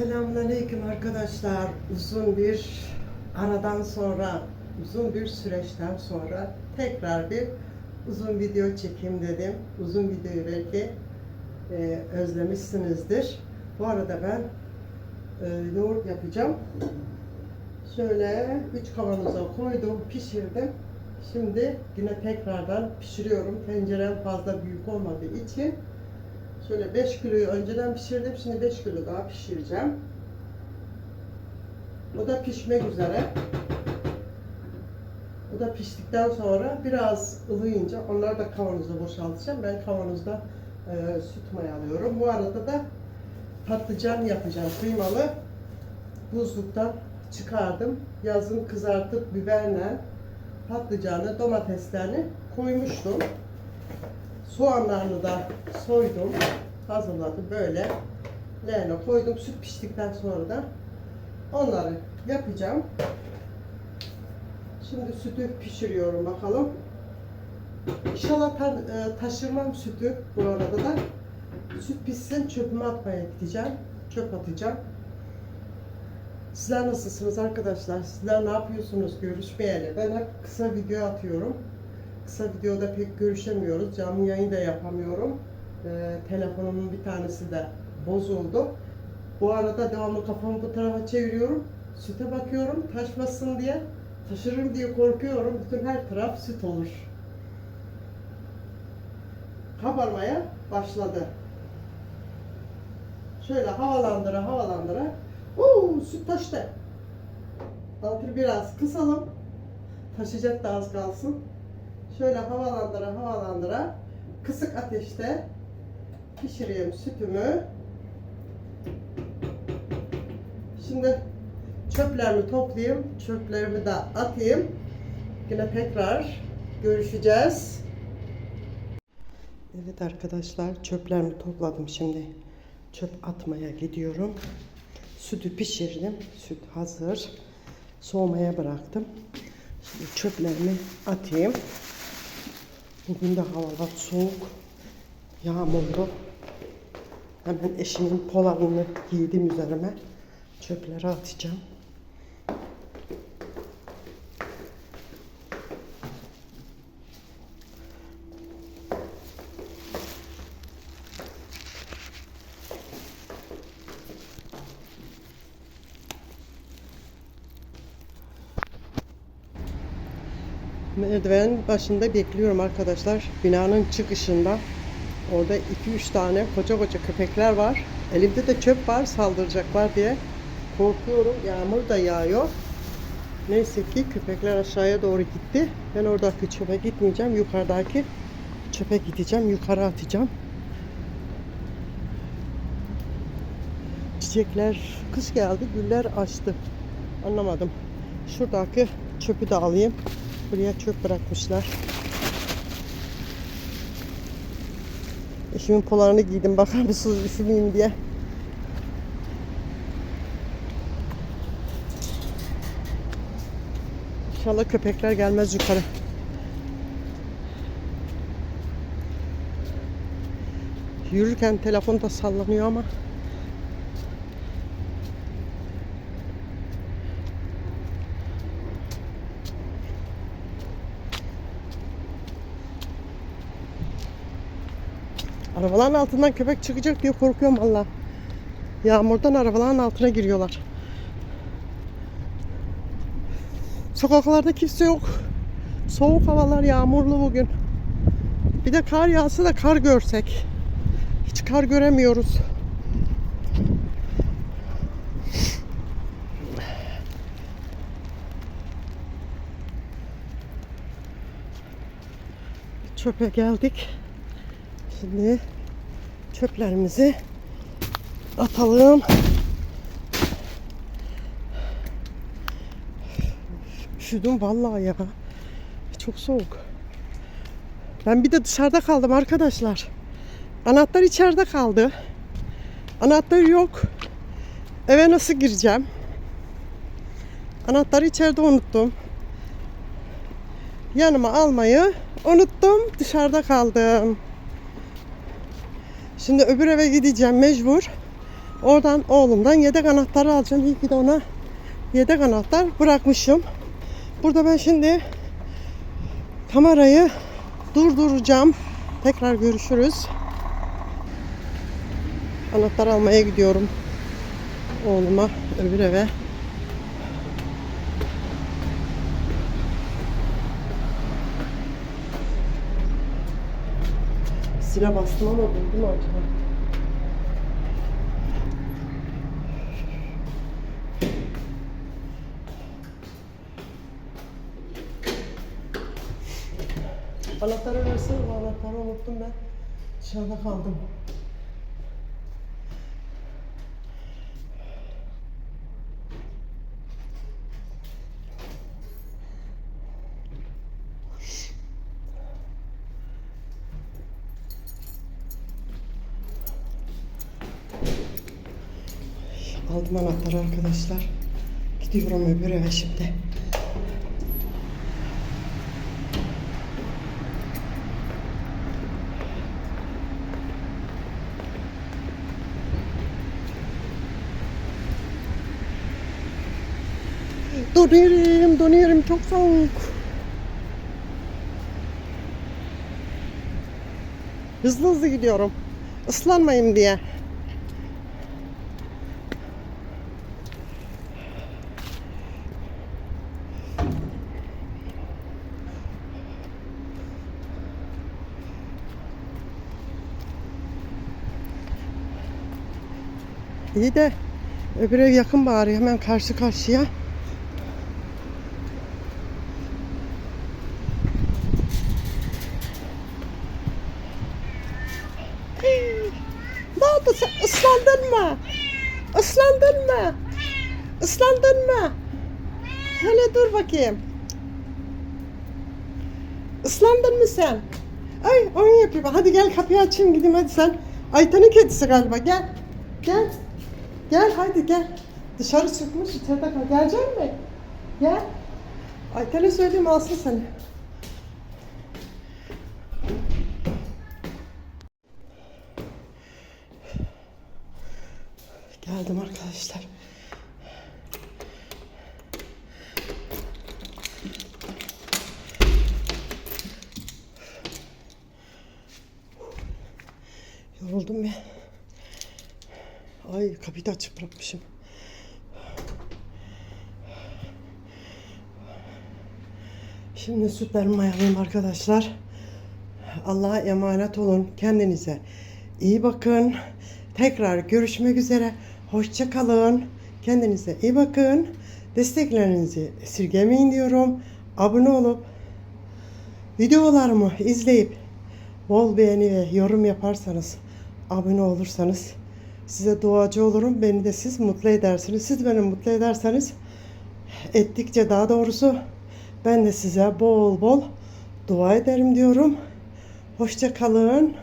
Selamünaleyküm arkadaşlar. Uzun bir aradan sonra, uzun bir süreçten sonra tekrar bir uzun video çekeyim dedim. Uzun videoyu belki e, özlemişsinizdir. Bu arada ben e, yoğurt yapacağım. Şöyle üç kavanoza koydum, pişirdim. Şimdi yine tekrardan pişiriyorum. Tencerem fazla büyük olmadığı için Şöyle 5 kiloyu önceden pişirdim. Şimdi 5 kilo daha pişireceğim. O da pişmek üzere. O da piştikten sonra biraz ılıyınca onları da kavanoza boşaltacağım. Ben kavanozda e, süt mayalıyorum. Bu arada da patlıcan yapacağım. Kıymalı. Buzluktan çıkardım. Yazın kızartıp biberle patlıcanı, domateslerini koymuştum. Soğanlarını da soydum, hazırladım böyle. Leğene koydum. Süt piştikten sonra da onları yapacağım. Şimdi sütü pişiriyorum bakalım. İnşallah ta- e, taşırmam sütü bu arada da. Süt pişsin çöpüme atmaya gideceğim. Çöp atacağım. Sizler nasılsınız arkadaşlar? Sizler ne yapıyorsunuz görüşmeyeli? Ben hep kısa video atıyorum kısa videoda pek görüşemiyoruz. Canlı yayın da yapamıyorum. Ee, telefonumun bir tanesi de bozuldu. Bu arada devamlı kafamı bu tarafa çeviriyorum. Süte bakıyorum taşmasın diye. Taşırım diye korkuyorum. Bütün her taraf süt olur. Kabarmaya başladı. Şöyle havalandıra havalandıra. Uuu süt taştı. Altını biraz kısalım. Taşıyacak da az kalsın. Şöyle havalandıra havalandıra kısık ateşte pişireyim sütümü. Şimdi çöplerimi toplayayım. Çöplerimi de atayım. Yine tekrar görüşeceğiz. Evet arkadaşlar çöplerimi topladım şimdi. Çöp atmaya gidiyorum. Sütü pişirdim. Süt hazır. Soğumaya bıraktım. Şimdi çöplerimi atayım. Bugün de havalar soğuk, yağmurlu. Hemen eşimin polarını giydim üzerime. Çöpleri atacağım. Merdiven başında bekliyorum arkadaşlar. Binanın çıkışında. Orada 2-3 tane koca koca köpekler var. Elimde de çöp var saldıracaklar diye korkuyorum. Yağmur da yağıyor. Neyse ki köpekler aşağıya doğru gitti. Ben oradaki çöpe gitmeyeceğim. Yukarıdaki çöpe gideceğim. Yukarı atacağım. Çiçekler kış geldi. Güller açtı. Anlamadım. Şuradaki çöpü de alayım. Buraya çöp bırakmışlar. Eşimin polarını giydim bakar mısınız üşümeyeyim diye. İnşallah köpekler gelmez yukarı. Yürürken telefon da sallanıyor ama Arabaların altından köpek çıkacak diye korkuyorum valla. Yağmurdan arabaların altına giriyorlar. Sokaklarda kimse yok. Soğuk havalar yağmurlu bugün. Bir de kar yağsa da kar görsek. Hiç kar göremiyoruz. Çöpe geldik. Şimdi çöplerimizi atalım. Üşüdüm vallahi ya. Çok soğuk. Ben bir de dışarıda kaldım arkadaşlar. Anahtar içeride kaldı. Anahtar yok. Eve nasıl gireceğim? Anahtarı içeride unuttum. Yanıma almayı unuttum. Dışarıda kaldım. Şimdi öbür eve gideceğim mecbur. Oradan oğlumdan yedek anahtarı alacağım. İyi ki de ona yedek anahtar bırakmışım. Burada ben şimdi kamerayı durduracağım. Tekrar görüşürüz. Anahtar almaya gidiyorum. Oğluma öbür eve. Sile bastım ama durdu mu acaba? Anahtarı versene anahtarı unuttum ben. Dışarıda kaldım. Aldım anahtarı arkadaşlar. Gidiyorum öbür eve şimdi. Donuyorum, donuyorum. Çok soğuk. Hızlı hızlı gidiyorum. Islanmayayım diye. İyi de öbür ev yakın bari hemen karşı karşıya. Ne oldu sen ıslandın mı? Islandın mı? Islandın mı? Hele dur bakayım. Islandın mı sen? Ay oyun yapıyor. Hadi gel kapıyı açayım gideyim hadi sen. Aytan'ın kedisi galiba gel. Gel. Gel hadi gel. Dışarı çıkmış içeride kal. Gelecek mi? Gel. Ayten'e söyleyeyim alsın seni. Geldim arkadaşlar. Yoruldum ya. Ay kapıyı da açık bırakmışım. Şimdi sütlerimi mayalayayım arkadaşlar. Allah'a emanet olun. Kendinize iyi bakın. Tekrar görüşmek üzere. Hoşça kalın. Kendinize iyi bakın. Desteklerinizi esirgemeyin diyorum. Abone olup videolarımı izleyip bol beğeni ve yorum yaparsanız, abone olursanız size duacı olurum. Beni de siz mutlu edersiniz. Siz beni mutlu ederseniz ettikçe daha doğrusu ben de size bol bol dua ederim diyorum. Hoşça kalın.